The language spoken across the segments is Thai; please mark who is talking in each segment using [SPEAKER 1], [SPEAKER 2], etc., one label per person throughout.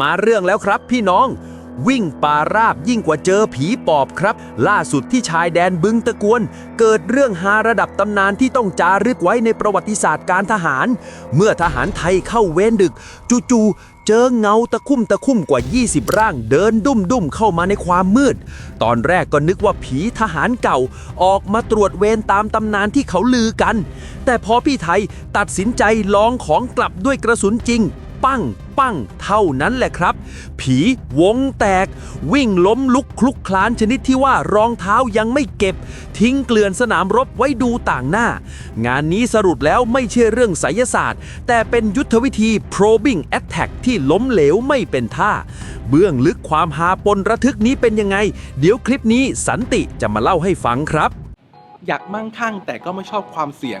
[SPEAKER 1] มาเรื่องแล้วครับพี่น้อง วิ่งป่าราบยิ่งกว่าเจอผีปอบครับ ล่าสุดที่ชายแดนบึงตะกวน เกิดเรื่องฮาระดับตำนานที่ต้องจารึกไว้ในประวัติศาสตร์การทหาร เมื่อทหารไทยเข้าเวรดึก จู่ๆเจอเงาตะคุ่มตะคุ่มกว่า 20 ร่างเดินดุ่มดุ่มเข้ามาในความมืด ตอนแรกก็นึกว่าผีทหารเก่าออกมาตรวจเวรตามตำนานที่เขาลือกัน แต่พอพี่ไทยตัดสินใจลองของกลับด้วยกระสุนจริง ปั้ง ปั้ง เท่านั้นแหละครับ ผีวงแตก วิ่งล้มลุกคลุกคลานชนิดที่ว่ารองเท้ายังไม่เก็บ ทิ้งเกลื่อนสนามรบไว้ดูต่างหน้า งานนี้สรุปแล้วไม่ใช่เรื่องไสยศาสตร์ แต่เป็นยุทธวิธี probing attack ที่ล้มเหลวไม่เป็นท่า เบื้องลึกความหาปนระทึกนี้เป็นยังไง เดี๋ยวคลิปนี้สันติจะมาเล่าให้ฟังครับ
[SPEAKER 2] อยากมั่งคั่งแต่ก็ไม่ชอบความเสี่ยง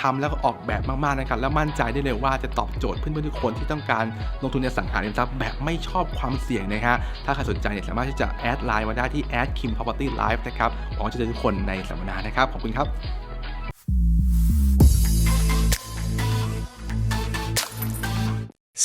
[SPEAKER 2] ทำแล้วก็ออกแบบมากๆนะครับและมั่นใจได้เลยว่าจะตอบโจทย์เพื่อนๆทุกคนที่ต้องการลงทุนในสังหาริมทรัพย์แบบไม่ชอบความเสี่ยงนะฮะถ้าใครสนใจเนี่ยสามารถที่จะแอดไลน์มาได้ที่ a d kim property live นะครับหวังว่าจะเจอทุกคนในสัมมนานะครับขอบคุณครับ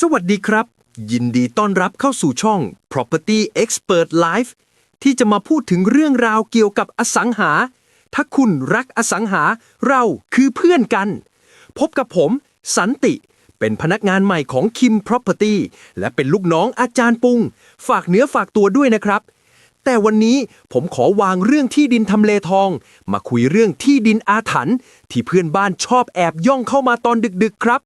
[SPEAKER 1] สวัสดีครับ ยินดีต้อนรับเข้าสู่ช่อง Property Expert Live ที่จะมาพูดถึงเรื่องราวเกี่ยวกับอสังหา ถ้าคุณรักอสังหาเราคือเพื่อนกัน พบกับผมสันติ เป็นพนักงานใหม่ของ Kim Property และเป็นลูกน้องอาจารย์ปุง ฝากเนื้อฝากตัวด้วยนะครับ แต่วันนี้ผมขอวางเรื่องที่ดินทำเลทอง มาคุยเรื่องที่ดินอาถรรพ์ที่เพื่อนบ้านชอบแอบย่องเข้ามาตอนดึกๆครับ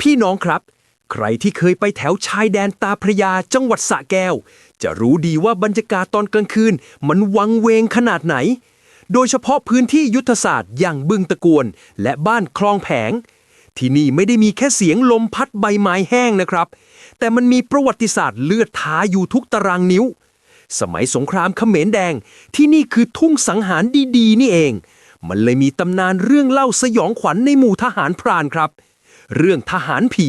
[SPEAKER 1] พี่น้องครับใครที่เคยไปแถวชายแดนตาพระยาจังหวัดสระแก้ว จะรู้ดีว่าบรรยากาศตอนกลางคืน มันวังเวงขนาดไหน โดยเฉพาะพื้นที่ยุทธศาสตร์อย่างบึงตะกวน และบ้านคลองแผง ที่นี่ไม่ได้มีแค่เสียงลมพัดใบไม้แห้งนะครับ แต่มันมีประวัติศาสตร์เลือดท้าอยู่ทุกตารางนิ้ว สมัยสงครามเขมรแดง ที่นี่คือทุ่งสังหารดีๆ นี่เอง มันเลยมีตำนานเรื่องเล่าสยองขวัญในหมู่ทหารพรานครับ เรื่องทหารผี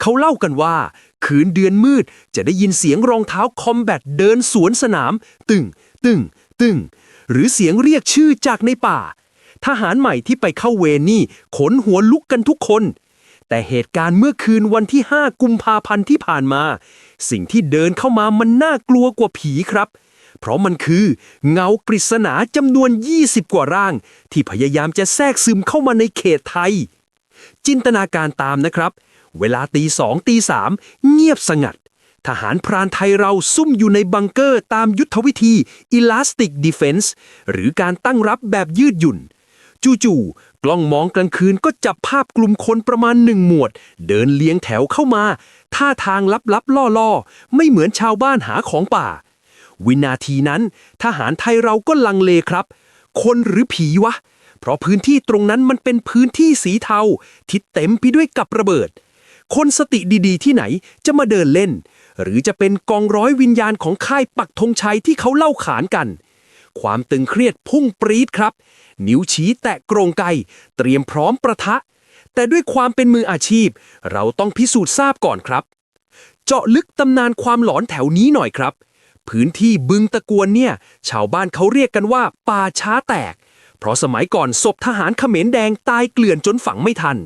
[SPEAKER 1] เขาเล่ากันว่าคืนเดือนมืดจะได้ยินเสียงรองเท้าคอมแบทเดินสวนสนาม ตึง ตึง ตึง หรือเสียงเรียกชื่อจากในป่า ทหารใหม่ที่ไปเข้าเวรนี่ขนหัวลุกกันทุกคน แต่เหตุการณ์เมื่อคืนวันที่ 5 กุมภาพันธ์ที่ผ่านมา สิ่งที่เดินเข้ามามันน่ากลัวกว่าผีครับ เพราะมันคือเงาปริศนาจำนวน 20 กว่าร่าง ที่พยายามจะแทรกซึมเข้ามาในเขตไทย จินตนาการตามนะครับ เวลาตีสองตีสามเงียบสงัด ทหารพรานไทยเราซุ่มอยู่ในบังเกอร์ตามยุทธวิธี Elastic Defense หรือการตั้งรับแบบยืดหยุ่น จู่ๆกล้องมองกลางคืนก็จับภาพกลุ่มคนประมาณหนึ่งหมวด เดินเลี้ยงแถวเข้ามา ท่าทางลับๆ ล่อๆ ไม่เหมือนชาวบ้านหาของป่า วินาทีนั้นทหารไทยเราก็ลังเลครับ คนหรือผีวะ เพราะพื้นที่ตรงนั้นมันเป็นพื้นที่สีเทาที่เต็มไปด้วยกับระเบิด คนสติดีๆ ที่ไหนจะมาเดินเล่น หรือจะเป็นกองร้อยวิญญาณของค่ายปักธงชัยที่เขาเล่าขานกัน ความตึงเครียดพุ่งปรี๊ดครับ นิ้วชี้แตะกรงไก เตรียมพร้อมประทะ แต่ด้วยความเป็นมืออาชีพ เราต้องพิสูจน์ทราบก่อนครับ เจาะลึกตำนานความหลอนแถวนี้หน่อยครับ พื้นที่บึงตะกวนเนี่ย ชาวบ้านเขาเรียกกันว่าป่าช้าแตก เพราะสมัยก่อนศพทหารเขมรแดงตายเกลื่อนจนฝังไม่ทัน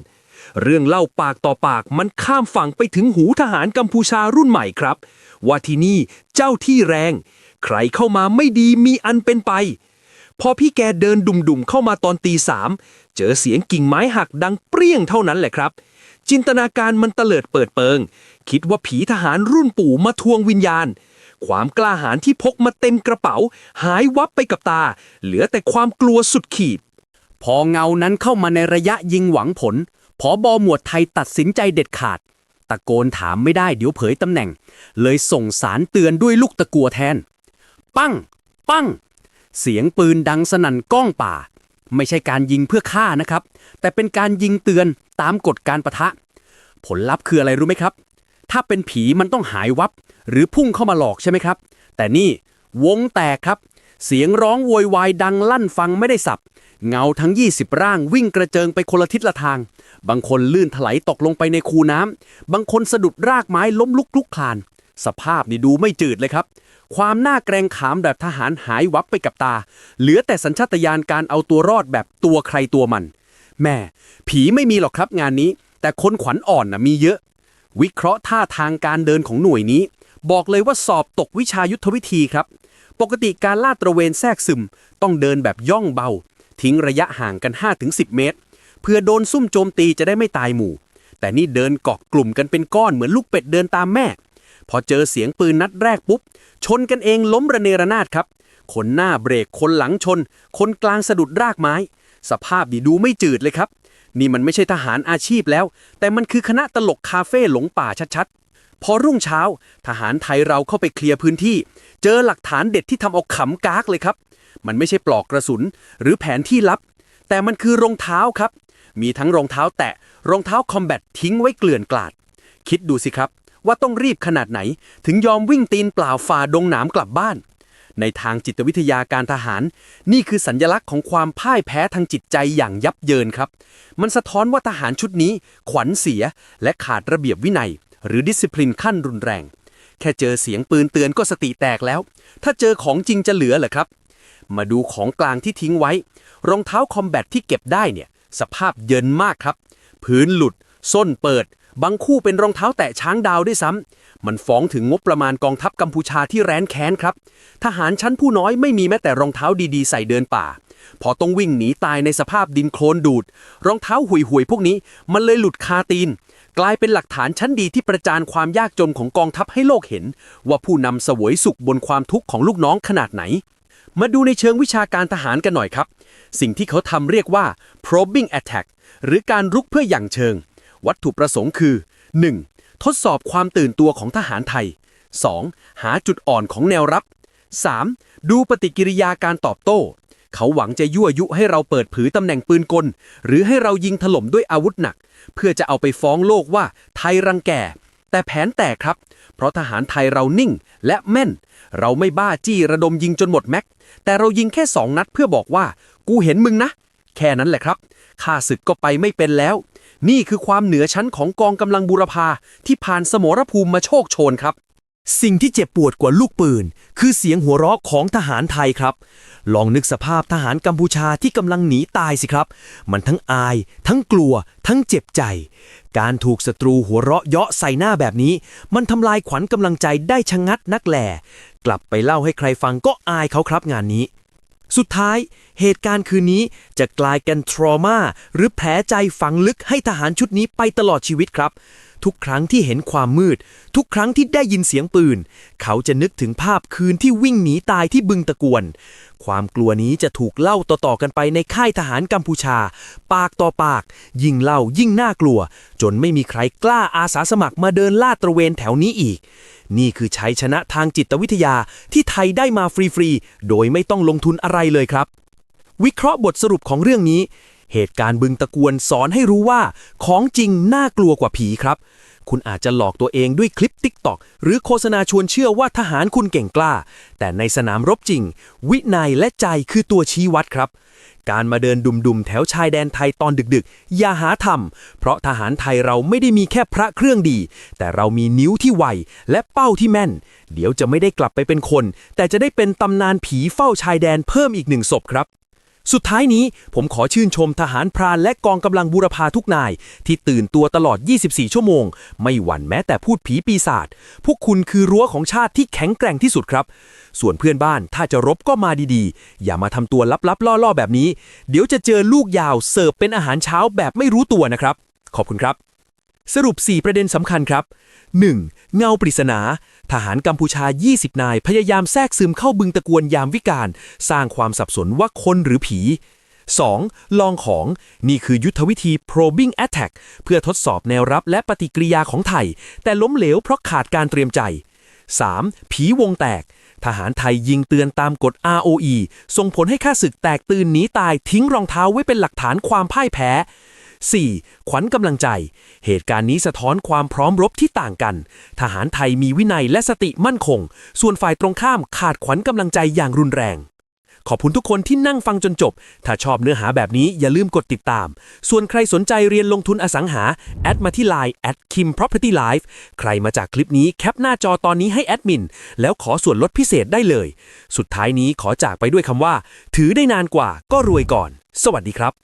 [SPEAKER 1] เรื่องเล่าปากต่อปากมันข้ามฝั่งไปถึงหูทหารกัมพูชารุ่นใหม่ครับ ว่าที่นี่เจ้าที่แรง ใครเข้ามาไม่ดีมีอันเป็นไป พอพี่แกเดินดุ่มๆเข้ามาตอนตีสามเจอเสียงกิ่งไม้หักดังเปรี้ยงเท่านั้นแหละครับ จินตนาการมันเตลิดเปิดเปิง คิดว่าผีทหารรุ่นปู่มาทวงวิญญาณความกล้าหาญที่พกมาเต็มกระเป๋า หายวับไปกับตา เหลือแต่ความกลัวสุดขีดพพอเงานั้นเข้ามาในระยะยิงหวังผล ผอบอหมวดไทยตัดสินใจเด็ดขาด ตะโกนถามไม่ได้เดี๋ยวเผยตำแหน่ง เลยส่งสารเตือนด้วยลูกตะกัวแทน ปั้ง ปั้ง เสียงปืนดังสนั่นก้องป่า ไม่ใช่การยิงเพื่อฆ่านะครับ แต่เป็นการยิงเตือนตามกฎการประทะ ผลลัพธ์คืออะไรรู้ไหมครับ ถ้าเป็นผีมันต้องหายวับ หรือพุ่งเข้ามาหลอกใช่ไหมครับ แต่นี่วงแตกครับ เสียงร้องโวยวายดังลั่นฟังไม่ได้สับ เงาทั้ง 20 ร่างวิ่งกระเจิงไปคนละทิศละทาง บางคนลื่นถลายตกลงไปในคูน้ำ บางคนสะดุดรากไม้ล้มลุกลุกคลาน สภาพนี่ดูไม่จืดเลยครับ ความน่าเกรงขามแบบทหารหายวับไปกับตา เหลือแต่สัญชาตญาณการเอาตัวรอดแบบตัวใครตัวมัน แม่ ผีไม่มีหรอกครับงานนี้ แต่คนขวัญอ่อนนะมีเยอะ วิเคราะห์ท่าทางการเดินของหน่วยนี้ บอกเลยว่าสอบตกวิชายุทธวิธีครับ ปกติการลาดตระเวนแทรกซึม ต้องเดินแบบย่องเบา ทิ้งระยะห่างกัน 5-10 เมตร เพื่อโดนซุ่มโจมตีจะได้ไม่ตายหมู่ แต่นี่เดินเกาะกลุ่มกันเป็นก้อนเหมือนลูกเป็ดเดินตามแม่ พอเจอเสียงปืนนัดแรกปุ๊บ ชนกันเองล้มระเนระนาดครับ คนหน้าเบรกคนหลังชน คนกลางสะดุดรากไม้ สภาพดีดูไม่จืดเลยครับ นี่มันไม่ใช่ทหารอาชีพแล้ว แต่มันคือคณะตลกคาเฟ่หลงป่าชัดๆ พอรุ่งเช้า ทหารไทยเราเข้าไปเคลียร์พื้นที่ เจอหลักฐานเด็ดที่ทำเอาขำกากเลยครับ มันไม่ใช่ปลอกกระสุน หรือแผนที่ลับ แต่มันคือรองเท้าครับ มีทั้งรองเท้าแตะรองเท้าคอมแบททิ้งไว้เกลื่อนกลาด คิดดูสิครับ ว่าต้องรีบขนาดไหน ถึงยอมวิ่งตีนเปล่าฝ่าดงหนามกลับบ้าน ในทางจิตวิทยาการทหาร นี่คือสัญญลักษณ์ของความพ่ายแพ้ทางจิตใจอย่างยับเยินครับ มันสะท้อนว่าทหารชุดนี้ ขวัญเสียและขาดระเบียบวินัย หรือดิสซิ p ลินขั้นรุนแรง แค่เจอเสียงปืนเตือนก็สติแตกแล้ว ถ้าเจอของจริงจะเหลือเหรอครับ มาดูของกลางที่ทิ้งไว้ รองเท้าคอมแบทที่เก็บได้เนี่ย สภาพเยินมากครับ พื้นหลุด ส้นเปิด บางคู่เป็นรองเท้าแตะช้างดาวด้วยซ้ำมันฟ้องถึงงบประมาณกองทัพกัมพูชาที่แร้นแค้นครับ ทหารชั้นผู้น้อยไม่มีแม้แต่รองเท้าดีๆ ใส่เดินป่า พอต้องวิ่งหนีตายในสภาพดินโคลนดูด รองเท้าห่วยพวกนี้มันเลยหลุดคาตีน กลายเป็นหลักฐานชั้นดีที่ประจานความยากจนของกองทัพให้โลกเห็น ว่าผู้นำสวยสุขบนความทุกข์ของลูกน้องขนาดไหน มาดูในเชิงวิชาการทหารกันหน่อยครับ สิ่งที่เขาทำเรียกว่า probing attack หรือการรุกเพื่ออย่างเชิง วัตถุประสงค์คือ 1. ทดสอบความตื่นตัวของทหารไทย 2. หาจุดอ่อนของแนวรับ 3. ดูปฏิกิริยาการตอบโต้ เขาหวังจะยั่วยุให้เราเปิดเผยตำแหน่งปืนกล หรือให้เรายิงถล่มด้วยอาวุธหนัก เพื่อจะเอาไปฟ้องโลกว่าไทยรังแก แต่แผนแตกครับ เพราะทหารไทยเรานิ่งและแม่น เราไม่บ้าจี้ระดมยิงจนหมดแม็ก แต่เรายิงแค่สองนัดเพื่อบอกว่า กูเห็นมึงนะ แค่นั้นแหละครับข้าศึกก็ไปไม่เป็นแล้ว นี่คือความเหนือชั้นของกองกำลังบูรพาที่ผ่านสมรภูมิมาโชคโชนครับ
[SPEAKER 3] สิ่งที่เจ็บปวดกว่าลูกปืน คือเสียงหัวเราะของทหารไทยครับ ลองนึกสภาพทหารกัมพูชาที่กำลังหนีตายสิครับ มันทั้งอาย ทั้งกลัว ทั้งเจ็บใจ การถูกศัตรูหัวเราะเยาะใส่หน้าแบบนี้ มันทำลายขวัญกำลังใจได้ชะงัดนักแหล่กลับไปเล่าให้ใครฟังก็อายเขาครับงานนี้ สุดท้าย เหตุการณ์คืนนี้จะกลายเป็นทรมาหรือแผลใจฝังลึกให้ทหารชุดนี้ไปตลอดชีวิตครับ ทุกครั้งที่เห็นความมืด ทุกครั้งที่ได้ยินเสียงปืน เขาจะนึกถึงภาพคืนที่วิ่งหนีตายที่บึงตะกวน ความกลัวนี้จะถูกเล่าต่อๆกันไปในค่ายทหารกัมพูชา ปากต่อปาก ยิ่งเล่ายิ่งน่ากลัว จนไม่มีใครกล้าอาสาสมัครมาเดินลาดตระเวนแถวนี้อีก นี่คือชัยชนะทางจิตวิทยาที่ไทยได้มาฟรีๆโดยไม่ต้องลงทุนอะไรเลยครับ วิเคราะห์บทสรุปของเรื่องนี้ เหตุการณ์บึงตะกวนสอนให้รู้ว่า ของจริงน่ากลัวกว่าผีครับ คุณอาจจะหลอกตัวเองด้วยคลิปติ๊กตอกหรือโฆษณาชวนเชื่อว่าทหารคุณเก่งกล้า แต่ในสนามรบจริง วินัยและใจคือตัวชี้วัดครับ การมาเดินดุมๆ แถวชายแดนไทยตอนดึกๆ อย่าหาทำเพราะทหารไทยเราไม่ได้มีแค่พระเครื่องดี แต่เรามีนิ้วที่ไวและเป้าที่แม่น เดี๋ยวจะไม่ได้กลับไปเป็นคน แต่จะได้เป็นตำนานผีเฝ้าชายแดนเพิ่มอีกหนึ่งศพครับ สุดท้ายนี้ผมขอชื่นชมทหารพรานและกองกำลังบูรพาทุกนาย ที่ตื่นตัวตลอด 24 ชั่วโมง ไม่หวั่นแม้แต่พูดผีปีศาจพวกคุณคือรั้วของชาติที่แข็งแกร่งที่สุดครับ ส่วนเพื่อนบ้านถ้าจะรบก็มาดีๆ อย่ามาทำตัวลับๆ ล่อๆ แบบนี้ เดี๋ยวจะเจอลูกยาวเสิร์ฟเป็นอาหารเช้าแบบไม่รู้ตัวนะครับ ขอบคุณครับ สรุป 4 ประเด็นสำคัญครับ 1. เงาปริศนา ทหารกัมพูชา 20 นาย พยายามแทรกซึมเข้าบึงตะกวนยามวิกาลสร้างความสับสนว่าคนหรือผี
[SPEAKER 1] 2. ลองของ นี่คือยุทธวิธี probing attack เพื่อทดสอบแนวรับและปฏิกิริยาของไทย แต่ล้มเหลวเพราะขาดการเตรียมใจ 3. ผีวงแตก ทหารไทยยิงเตือนตามกฎ ROE ส่งผลให้ข้าศึกแตกตื่นหนีตายทิ้งรองเท้าไว้เป็นหลักฐานความพ่ายแพ้ 4. ขวัญกำลังใจ เหตุการณ์นี้สะท้อนความพร้อมรบที่ต่างกัน ทหารไทยมีวินัยและสติมั่นคง ส่วนฝ่ายตรงข้ามขาดขวัญกำลังใจอย่างรุนแรง ขอบคุณทุกคนที่นั่งฟังจนจบ ถ้าชอบเนื้อหาแบบนี้อย่าลืมกดติดตาม ส่วนใครสนใจเรียนลงทุนอสังหา แอดมาที่ Line at kim property life ใครมาจากคลิปนี้แคปหน้าจอตอนนี้ให้แอดมิน แล้วขอส่วนลดพิเศษได้เลย สุดท้ายนี้ขอจากไปด้วยคำว่า ถือได้นานกว่าก็รวยก่อน สวัสดีครับ